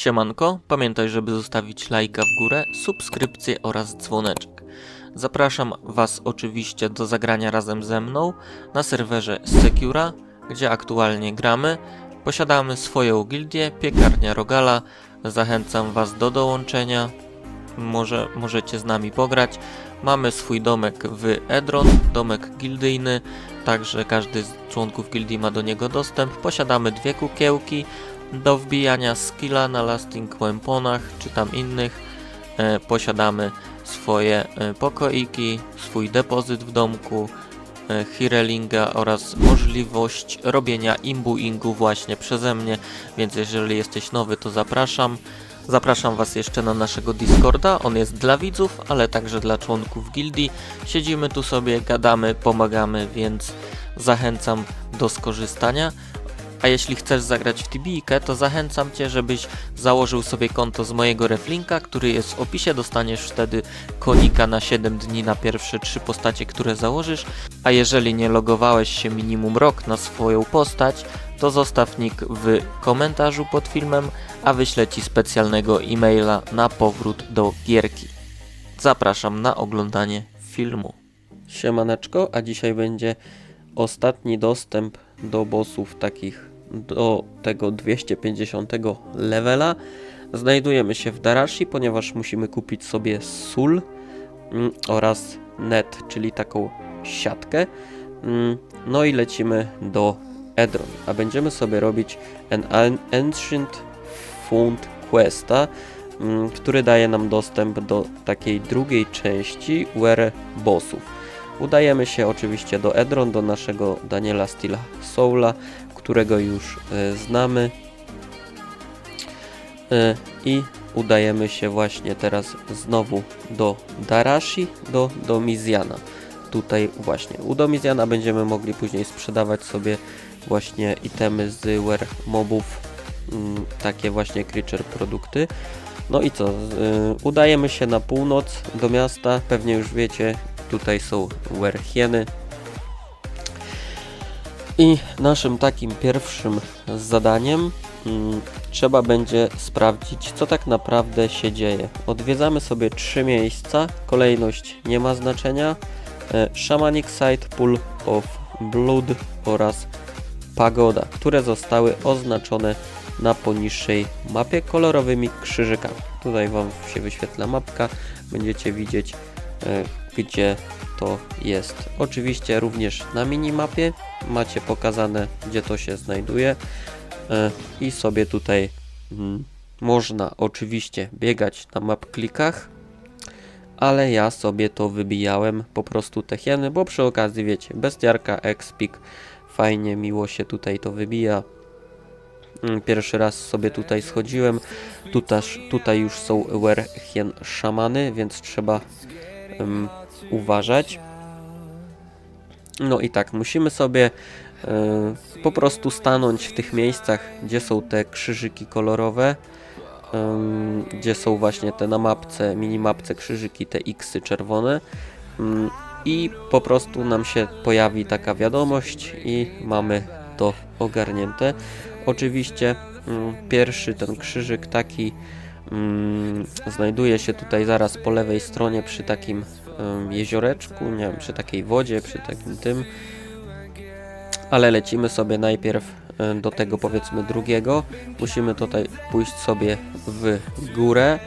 Siemanko, pamiętaj, żeby zostawić lajka w górę, subskrypcję oraz dzwoneczek. Zapraszam Was oczywiście do zagrania razem ze mną na serwerze Secura, gdzie aktualnie gramy. Posiadamy swoją gildię, piekarnia Rogala. Zachęcam Was do dołączenia. Może, możecie z nami pograć. Mamy swój domek w Edron, domek gildyjny, także każdy z członków gildii ma do niego dostęp. Posiadamy dwie kukiełki do wbijania skilla na lasting weaponach czy tam innych. E, posiadamy swoje e, pokoiki, swój depozyt w domku, e, healinga oraz możliwość robienia imbuingu właśnie przeze mnie, więc jeżeli jesteś nowy to zapraszam. Zapraszam Was jeszcze na naszego Discorda, on jest dla widzów, ale także dla członków gildii. Siedzimy tu sobie, gadamy, pomagamy, więc zachęcam do skorzystania. A jeśli chcesz zagrać w Tibijkę, to zachęcam Cię, żebyś założył sobie konto z mojego reflinka, który jest w opisie. Dostaniesz wtedy konika na 7 dni na pierwsze trzy postacie, które założysz. A jeżeli nie logowałeś się minimum rok na swoją postać, to zostaw nick w komentarzu pod filmem, a wyślę Ci specjalnego e-maila na powrót do gierki. Zapraszam na oglądanie filmu. Siemaneczko, a dzisiaj będzie ostatni dostęp do bossów takich do tego 250 levela. Znajdujemy się w Darashi, ponieważ musimy kupić sobie sól mm, oraz net, czyli taką siatkę. Mm, No i lecimy do Edron, a będziemy sobie robić an an- Ancient Fund Questa, mm, który daje nam dostęp do takiej drugiej części Were Bossów. Udajemy się oczywiście do Edron, do naszego Daniela Stila Soula, którego już e, znamy. E, I udajemy się właśnie teraz znowu do Darashi, do Domizjana. Tutaj właśnie u Domizjana będziemy mogli później sprzedawać sobie właśnie itemy z were mobów, mm, takie właśnie creature produkty. No i co, y, udajemy się na północ do miasta, pewnie już wiecie, tutaj są werhieny. I naszym takim pierwszym zadaniem mm, trzeba będzie sprawdzić, co tak naprawdę się dzieje. Odwiedzamy sobie trzy miejsca, kolejność nie ma znaczenia. E, Shamanic Site, Pool of Blood oraz Pagoda, które zostały oznaczone na poniższej mapie kolorowymi krzyżykami. Tutaj Wam się wyświetla mapka, będziecie widzieć e, gdzie to jest. Oczywiście również na minimapie macie pokazane gdzie to się znajduje e, i sobie tutaj mm, można oczywiście biegać na map klikach ale ja sobie to wybijałem po prostu te hieny, bo przy okazji wiecie, bestiarka, expik, fajnie, miło się tutaj to wybija. Mm, Pierwszy raz sobie tutaj schodziłem, tutaj, tutaj już są werhien szamany, więc trzeba em, uważać. No i tak, musimy sobie e, po prostu stanąć w tych miejscach, gdzie są te krzyżyki kolorowe, em, gdzie są właśnie te na mapce, minimapce krzyżyki, te X-y czerwone. Mm, I po prostu nam się pojawi taka wiadomość i mamy to ogarnięte. Oczywiście mm, pierwszy ten krzyżyk taki mm, znajduje się tutaj zaraz po lewej stronie przy takim jezioreczku, nie wiem, przy takiej wodzie, przy takim tym. Ale lecimy sobie najpierw do tego powiedzmy drugiego. Musimy tutaj pójść sobie w górę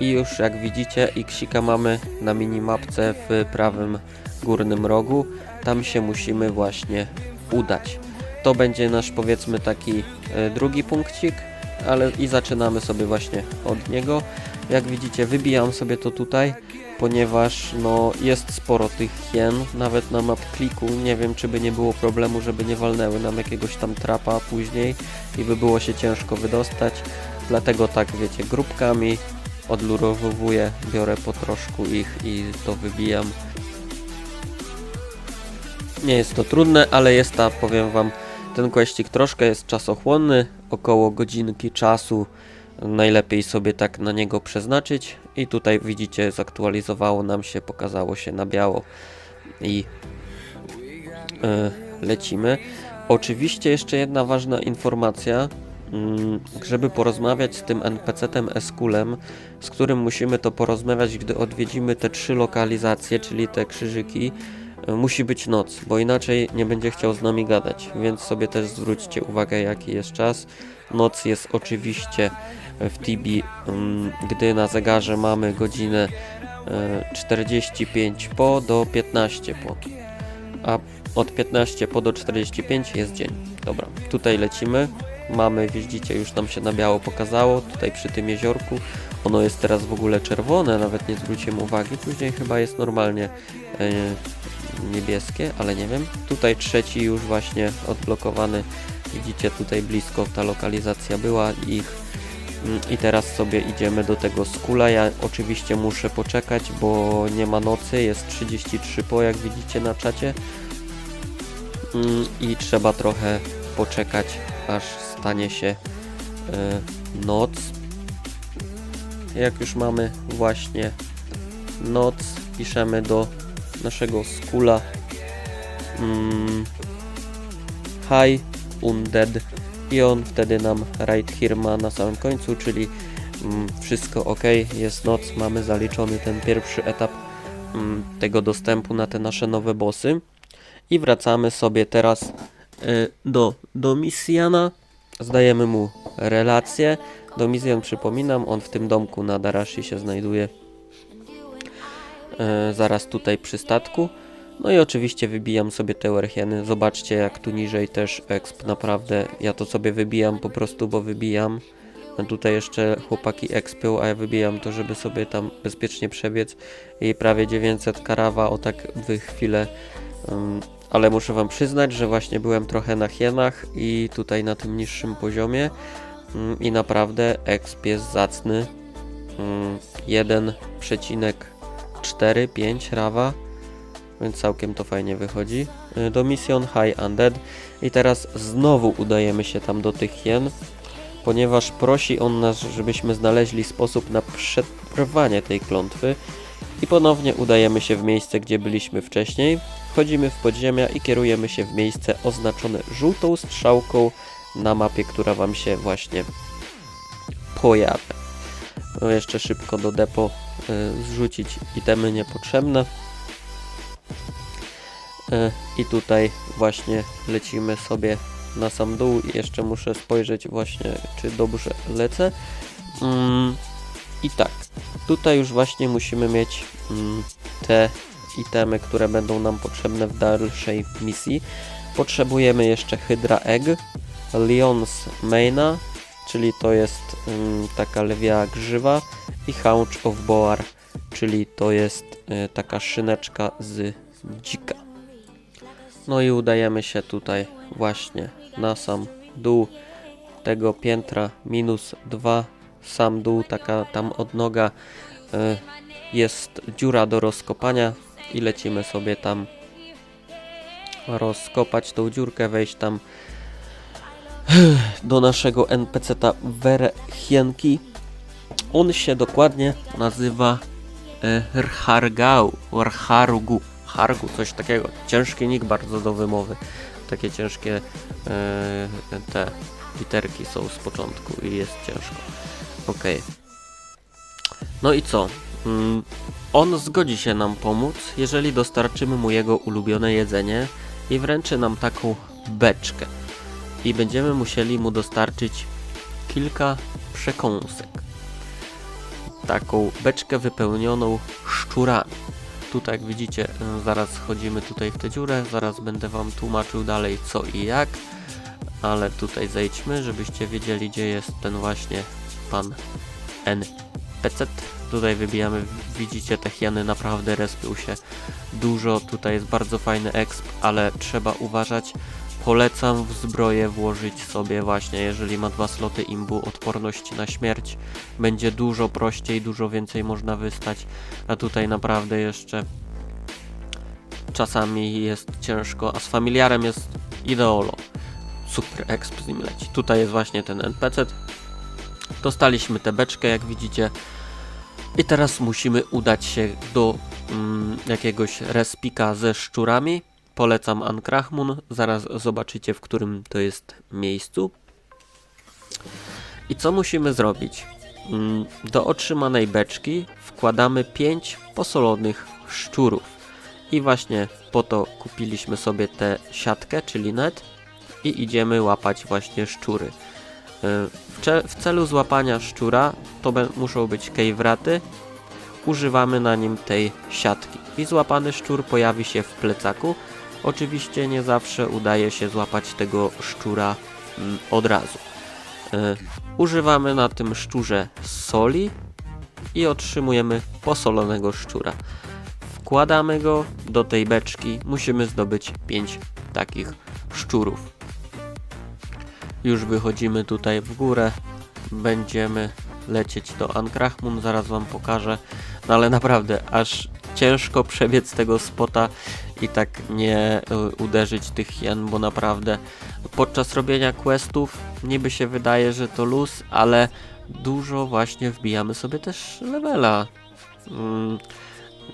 i już jak widzicie Xika mamy na minimapce w prawym górnym rogu. Tam się musimy właśnie udać. To będzie nasz powiedzmy taki e, drugi punkcik, ale i zaczynamy sobie właśnie od niego. Jak widzicie wybijam sobie to tutaj, ponieważ no jest sporo tych hien, nawet na map kliku. Nie wiem czy by nie było problemu, żeby nie walnęły nam jakiegoś tam trapa później i by było się ciężko wydostać. Dlatego tak wiecie, grupkami odlurowuję, biorę po troszku ich i to wybijam. Nie jest to trudne, ale jest ta, powiem wam, ten questik troszkę jest czasochłonny, około godzinki czasu. Najlepiej sobie tak na niego przeznaczyć. I tutaj widzicie, zaktualizowało nam się, pokazało się na biało. I e, lecimy. Oczywiście jeszcze jedna ważna informacja. mm, żeby porozmawiać z tym NPC-tem Eskulem, z którym musimy to porozmawiać, gdy odwiedzimy te trzy lokalizacje, czyli te krzyżyki, y, musi być noc, bo inaczej nie będzie chciał z nami gadać, więc sobie też zwróćcie uwagę jaki jest czas. Noc jest oczywiście w Tibi, mm, gdy na zegarze mamy godzinę e, 45 po do 15 po, a od 15 po do 45 jest dzień. Dobra, tutaj lecimy. Mamy, widzicie, już nam się na biało pokazało, tutaj przy tym jeziorku. Ono jest teraz w ogóle czerwone, nawet nie zwróciłem uwagi. Później chyba jest normalnie e, niebieskie, ale nie wiem. Tutaj trzeci już właśnie odblokowany. Widzicie, tutaj blisko ta lokalizacja była ich. I teraz sobie idziemy do tego skula. Ja oczywiście muszę poczekać, bo nie ma nocy. Jest 33 po, jak widzicie na czacie. Mm, I trzeba trochę poczekać, aż stanie się e, noc. Jak już mamy właśnie noc, piszemy do naszego skula mm, Hi Undead i on wtedy nam right here ma na samym końcu, czyli mm, wszystko ok, jest noc, mamy zaliczony ten pierwszy etap mm, tego dostępu na te nasze nowe bossy i wracamy sobie teraz y, do Domisiana, zdajemy mu relację. Domisian, przypominam, on w tym domku na Darashi się znajduje e, zaraz tutaj przy statku. No i oczywiście wybijam sobie te werchieny. Zobaczcie jak tu niżej też exp, naprawdę. Ja to sobie wybijam po prostu, bo wybijam. A tutaj jeszcze chłopaki expią, a ja wybijam to, żeby sobie tam bezpiecznie przebiec. I prawie 900 karawa o tak w chwilę. ym, ale muszę wam przyznać, że właśnie byłem trochę na hienach i tutaj na tym niższym poziomie. ym, I naprawdę exp jest zacny. Ym, 1,45 rawa więc całkiem to fajnie wychodzi. Y, Do Mission High Undead i teraz znowu udajemy się tam do tych hien, ponieważ prosi on nas, żebyśmy znaleźli sposób na przetrwanie tej klątwy i ponownie udajemy się w miejsce, gdzie byliśmy wcześniej. Wchodzimy w podziemia i kierujemy się w miejsce oznaczone żółtą strzałką na mapie, która Wam się właśnie pojawia. No jeszcze szybko do depo y, zrzucić itemy niepotrzebne. E, I tutaj właśnie lecimy sobie na sam dół i jeszcze muszę spojrzeć właśnie, czy dobrze lecę. Mm, I tak, tutaj już właśnie musimy mieć mm, te itemy, które będą nam potrzebne w dalszej misji. Potrzebujemy jeszcze Hydra Egg, Leon's Maina, czyli to jest mm, taka lwia grzywa i Haunch of Boar, czyli to jest y, taka szyneczka z dzika. No i udajemy się tutaj właśnie na sam dół tego piętra minus 2 sam dół, taka tam odnoga y, jest dziura do rozkopania i lecimy sobie tam rozkopać tą dziurkę, wejść tam do naszego NPC-ta Werechienki. On się dokładnie nazywa e, Rhargau, Hargu, coś takiego. Ciężki nick bardzo do wymowy. Takie ciężkie e, te literki są z początku i jest ciężko. Ok. No i co? Mm, on zgodzi się nam pomóc, jeżeli dostarczymy mu jego ulubione jedzenie i wręczy nam taką beczkę. I będziemy musieli mu dostarczyć kilka przekąsek. Taką beczkę wypełnioną szczurami. Tutaj jak widzicie, y, zaraz wchodzimy tutaj w tę dziurę, zaraz będę Wam tłumaczył dalej co i jak, ale tutaj zejdźmy, żebyście wiedzieli gdzie jest ten właśnie pan NPC. Tutaj wybijamy, widzicie te hieny naprawdę respią się dużo, tutaj jest bardzo fajny exp, ale trzeba uważać. Polecam w zbroję włożyć sobie właśnie, jeżeli ma dwa sloty imbu, odporność na śmierć. Będzie dużo prościej, dużo więcej można wystać, a tutaj naprawdę jeszcze czasami jest ciężko, a z familiarem jest ideolo. Super exp z nim leci. Tutaj jest właśnie ten NPC. Dostaliśmy tę beczkę, jak widzicie. I teraz musimy udać się do mm, jakiegoś respika ze szczurami. Polecam Ankrachmun. Zaraz zobaczycie, w którym to jest miejscu. I co musimy zrobić? Mm, Do otrzymanej beczki wkładamy 5 posolonych szczurów. I właśnie po to kupiliśmy sobie tę siatkę, czyli net i idziemy łapać właśnie szczury. Y, W, celu złapania szczura to muszą być kejwraty. Używamy na nim tej siatki. I złapany szczur pojawi się w plecaku. Oczywiście nie zawsze udaje się złapać tego szczura mm, od razu. Y, Używamy na tym szczurze soli i otrzymujemy posolonego szczura. Wkładamy go do tej beczki. Musimy zdobyć 5 takich szczurów. Już wychodzimy tutaj w górę. Będziemy lecieć do Ankrachmun, zaraz wam pokażę. No ale naprawdę, aż ciężko przebiec tego spota i tak nie y, uderzyć tych hien, bo naprawdę podczas robienia questów niby się wydaje, że to luz, ale dużo właśnie wbijamy sobie też levela. Mm,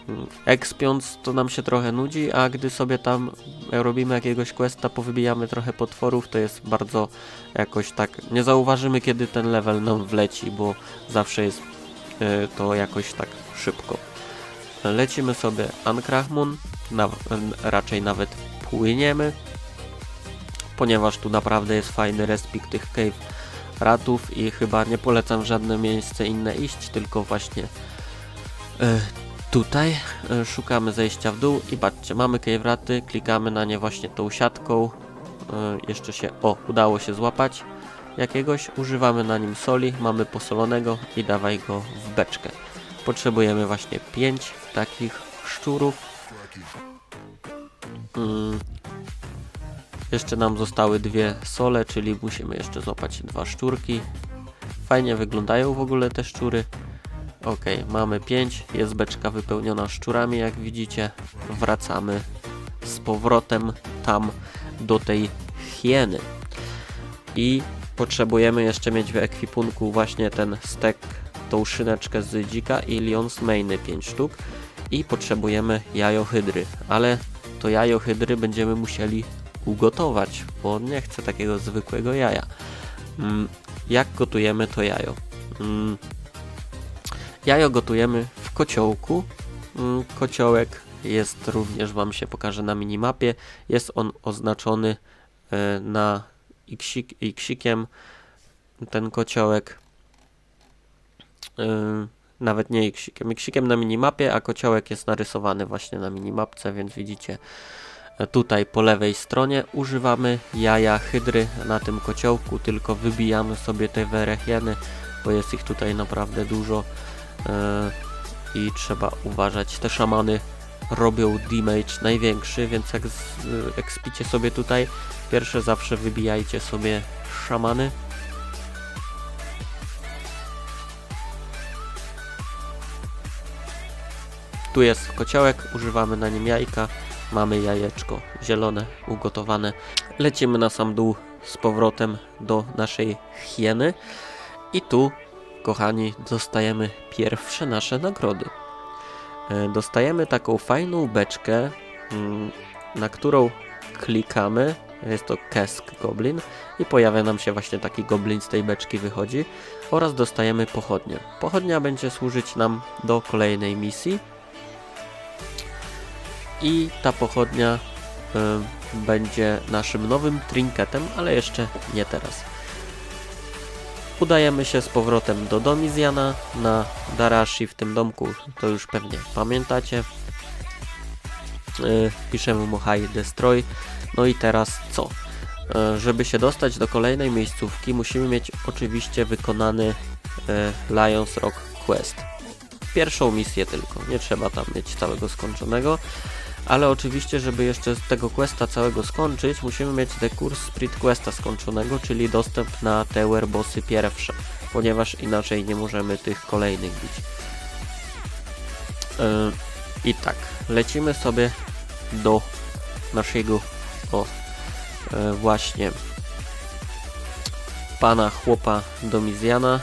mm, Expiąc to nam się trochę nudzi, a gdy sobie tam robimy jakiegoś questa, powybijamy trochę potworów, to jest bardzo jakoś tak, nie zauważymy kiedy ten level nam wleci, bo zawsze jest y, to jakoś tak szybko. Lecimy sobie Ankrachmun, na, raczej nawet płyniemy, ponieważ tu naprawdę jest fajny respik tych cave ratów i chyba nie polecam żadne miejsce inne iść, tylko właśnie e, tutaj e, szukamy zejścia w dół i patrzcie, mamy cave raty, klikamy na nie właśnie tą siatką, e, jeszcze się, o, udało się złapać jakiegoś, używamy na nim soli, mamy posolonego i dawaj go w beczkę. Potrzebujemy właśnie 5 takich szczurów. Mm. Jeszcze nam zostały dwie sole, czyli musimy jeszcze złapać dwa szczurki. Fajnie wyglądają w ogóle te szczury. Ok, mamy 5, jest beczka wypełniona szczurami, jak widzicie. Wracamy z powrotem tam do tej hieny. I potrzebujemy jeszcze mieć w ekwipunku właśnie ten stek, tą szyneczkę z dzika i Lions Mainy 5 sztuk. I potrzebujemy jajo hydry, ale to jajo hydry będziemy musieli ugotować, bo nie chce takiego zwykłego jaja. Mm, jak gotujemy to jajo? Mm, jajo gotujemy w kociołku. Mm, kociołek jest również, Wam się pokaże na minimapie. Jest on oznaczony e, na xik, xikiem. Ten kociołek. E, nawet nie. Xikiem na minimapie, a kociołek jest narysowany właśnie na minimapce, więc widzicie tutaj po lewej stronie używamy jaja hydry na tym kociołku, tylko wybijamy sobie te werechieny, bo jest ich tutaj naprawdę dużo e, i trzeba uważać. Te szamany robią damage największy, więc jak z, ekspicie sobie tutaj, pierwsze zawsze wybijajcie sobie szamany. Tu jest kociołek, używamy na nim jajka. Mamy jajeczko zielone, ugotowane. Lecimy na sam dół z powrotem do naszej hieny. I tu, kochani, dostajemy pierwsze nasze nagrody. E, Dostajemy taką fajną beczkę, mm, na którą klikamy. Jest to Kesk Goblin i pojawia nam się właśnie taki goblin z tej beczki wychodzi oraz dostajemy pochodnię. Pochodnia będzie służyć nam do kolejnej misji i ta pochodnia y, będzie naszym nowym trinketem, ale jeszcze nie teraz. Udajemy się z powrotem do Domizjana na Darashi w tym domku, to już pewnie pamiętacie. Y, piszemy mu Destroy. No i teraz co? Y, żeby się dostać do kolejnej miejscówki, musimy mieć oczywiście wykonany y, Lions Rock Quest. Pierwszą misję tylko, nie trzeba tam mieć całego skończonego. Ale oczywiście, żeby jeszcze tego questa całego skończyć, musimy mieć The Curse Spirit Questa skończonego, czyli dostęp na te werebossy pierwsze, ponieważ inaczej nie możemy tych kolejnych bić. Yy, I tak, lecimy sobie do naszego, o, yy, właśnie pana chłopa Domizjana,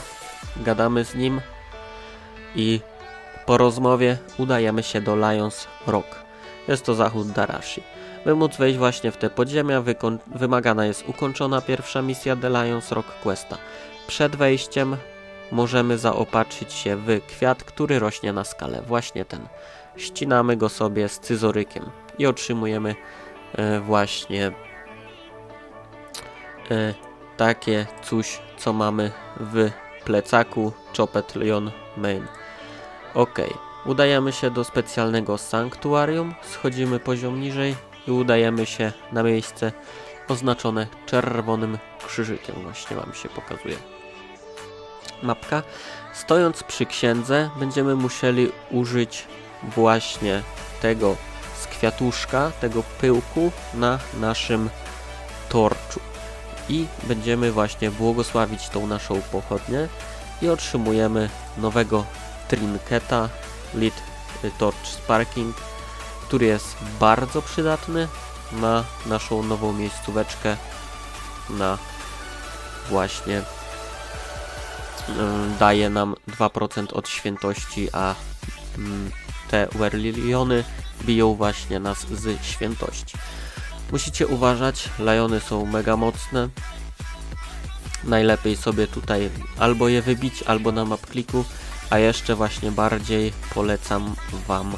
gadamy z nim i po rozmowie udajemy się do Lions Rock. Jest to zachód Darashi. By móc wejść właśnie w te podziemia, wymagana jest ukończona pierwsza misja The Lions Rock Questa. Przed wejściem możemy zaopatrzyć się w kwiat, który rośnie na skale. Właśnie ten. Ścinamy go sobie z cyzorykiem i otrzymujemy e, właśnie e, takie coś, co mamy w plecaku Chopet Leon Main. Ok, udajemy się do specjalnego sanktuarium, schodzimy poziom niżej i udajemy się na miejsce oznaczone czerwonym krzyżykiem. Właśnie Wam się pokazuje mapka. Stojąc przy księdze, będziemy musieli użyć właśnie tego z kwiatuszka, tego pyłku na naszym torczu. I będziemy właśnie błogosławić tą naszą pochodnię i otrzymujemy nowego trinketa Lead Torch Sparking, który jest bardzo przydatny na naszą nową miejscóweczkę na właśnie daje nam 2% od świętości, a mm, te Werliliony biją właśnie nas z świętości. Musicie uważać, lajony są mega mocne. Najlepiej sobie tutaj albo je wybić, albo na mapkliku, a jeszcze właśnie bardziej polecam Wam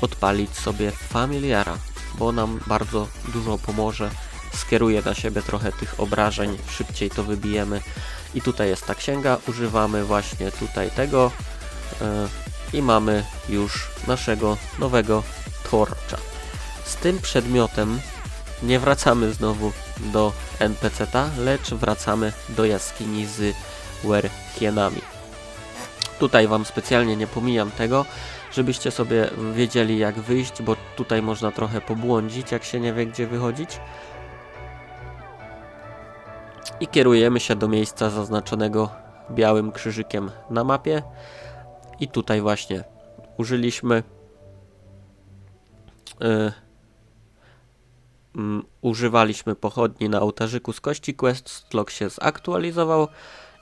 odpalić sobie familiara, bo nam bardzo dużo pomoże. Skieruje na siebie trochę tych obrażeń, szybciej to wybijemy. I tutaj jest ta księga, używamy właśnie tutaj tego yy, i mamy już naszego nowego torcza. Z tym przedmiotem nie wracamy znowu do NPC-ta, lecz wracamy do jaskini z Werhienami. Tutaj Wam specjalnie nie pomijam tego, żebyście sobie wiedzieli jak wyjść, bo tutaj można trochę pobłądzić, jak się nie wie gdzie wychodzić. I kierujemy się do miejsca zaznaczonego białym krzyżykiem na mapie. I tutaj właśnie użyliśmy yy, używaliśmy pochodni na ołtarzyku z kości. Quest slot się zaktualizował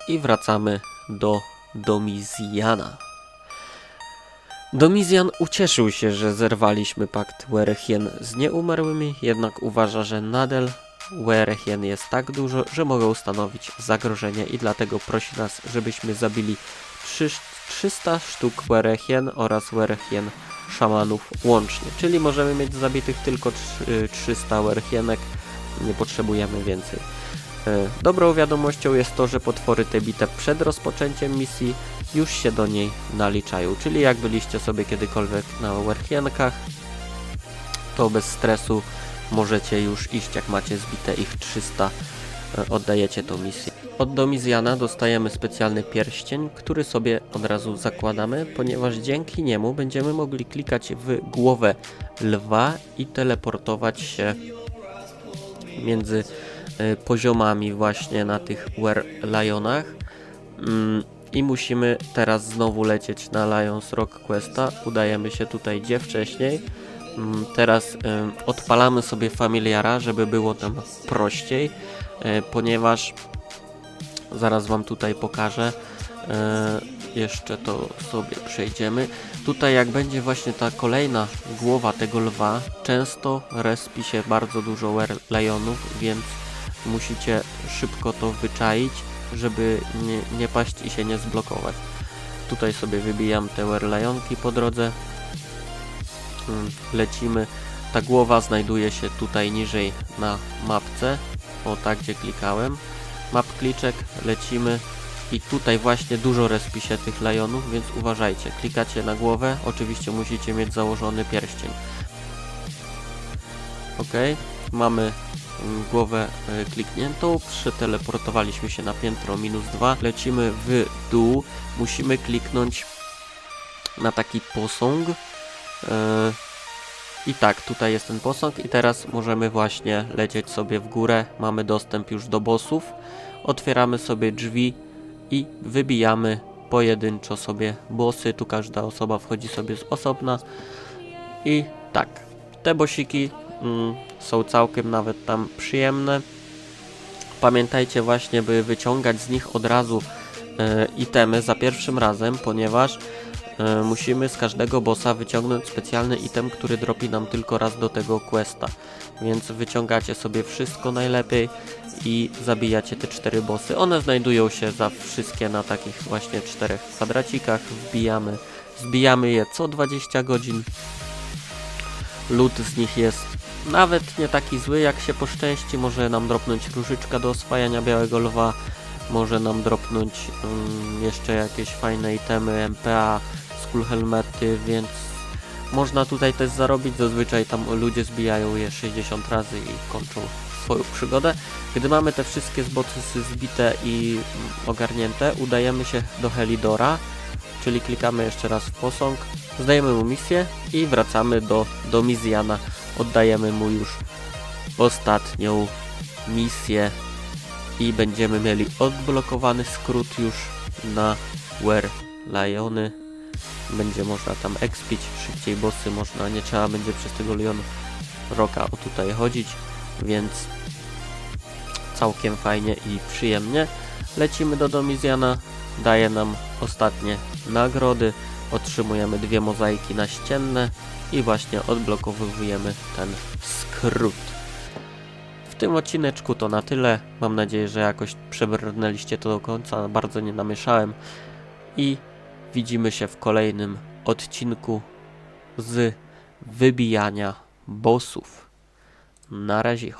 i wracamy do Domizjana. Domizjan ucieszył się, że zerwaliśmy pakt Werechien z nieumarłymi, jednak uważa, że nadal Werechien jest tak dużo, że mogą stanowić zagrożenie i dlatego prosi nas, żebyśmy zabili trzy- 300 sztuk Werechien oraz Werechien szamanów łącznie. Czyli możemy mieć zabitych tylko trzy- 300 Werechienek, nie potrzebujemy więcej. E, Dobrą wiadomością jest to, że potwory te bite przed rozpoczęciem misji już się do niej naliczają. Czyli jak byliście sobie kiedykolwiek na Werchienkach, to bez stresu możecie już iść, jak macie zbite ich 300, e, oddajecie tą misję. Od Domizjana dostajemy specjalny pierścień, który sobie od razu zakładamy, ponieważ dzięki niemu będziemy mogli klikać w głowę lwa i teleportować się między poziomami właśnie na tych Were Lionach. Mm, I musimy teraz znowu lecieć na Lions Rock Questa. Udajemy się tutaj gdzie wcześniej. Mm, Teraz em, odpalamy sobie familiara, żeby było tam prościej, e, ponieważ zaraz Wam tutaj pokażę. Jeszcze to sobie przejdziemy. Tutaj jak będzie właśnie ta kolejna głowa tego lwa, często respi się bardzo dużo Wer Lionów, więc musicie szybko to wyczaić, żeby nie, nie paść i się nie zblokować. Tutaj sobie wybijam te Wer Lionki po drodze. Mm, Lecimy. Ta głowa znajduje się tutaj niżej na mapce. O tak, gdzie klikałem. Map kliczek, lecimy. I tutaj właśnie dużo respi tych lajonów, więc uważajcie. Klikacie na głowę, oczywiście musicie mieć założony pierścień. Ok, mamy głowę e, klikniętą, przeteleportowaliśmy się na piętro minus 2, lecimy w dół, musimy kliknąć na taki posąg. E, I tak, tutaj jest ten posąg. I teraz możemy właśnie lecieć sobie w górę, mamy dostęp już do bossów, otwieramy sobie drzwi i wybijamy pojedynczo sobie bossy, tu każda osoba wchodzi sobie z osobna. I tak, te bosiki są całkiem nawet tam przyjemne. Pamiętajcie właśnie, by wyciągać z nich od razu e, itemy za pierwszym razem, ponieważ e, musimy z każdego bossa wyciągnąć specjalny item, który dropi nam tylko raz do tego questa. Więc wyciągacie sobie wszystko najlepiej i zabijacie te cztery bossy. One znajdują się za wszystkie na takich właśnie czterech kwadracikach. Wbijamy, zbijamy je co 20 godzin. Lód z nich jest nawet nie taki zły, jak się poszczęści. Może nam dropnąć różyczka do oswajania białego lwa. Może nam dropnąć mm, jeszcze jakieś fajne itemy MPA, skull helmety, więc można tutaj też zarobić. Zazwyczaj tam ludzie zbijają je 60 razy i kończą swoją przygodę. Gdy mamy te wszystkie zbocysy zbite i mm, ogarnięte, udajemy się do Helidora, czyli klikamy jeszcze raz w posąg, zdajemy mu misję i wracamy do, do Mizjana. Oddajemy mu już ostatnią misję i będziemy mieli odblokowany skrót już na Were Liony. Będzie można tam expić szybciej bossy, można, nie trzeba będzie przez tego Lion Roka tutaj chodzić, więc całkiem fajnie i przyjemnie. Lecimy do Domizjana, daje nam ostatnie nagrody, otrzymujemy dwie mozaiki naścienne i właśnie odblokowujemy ten skrót. W tym odcineczku to na tyle. Mam nadzieję, że jakoś przebrnęliście to do końca. Bardzo nie namieszałem. I widzimy się w kolejnym odcinku z wybijania bossów. Na razie.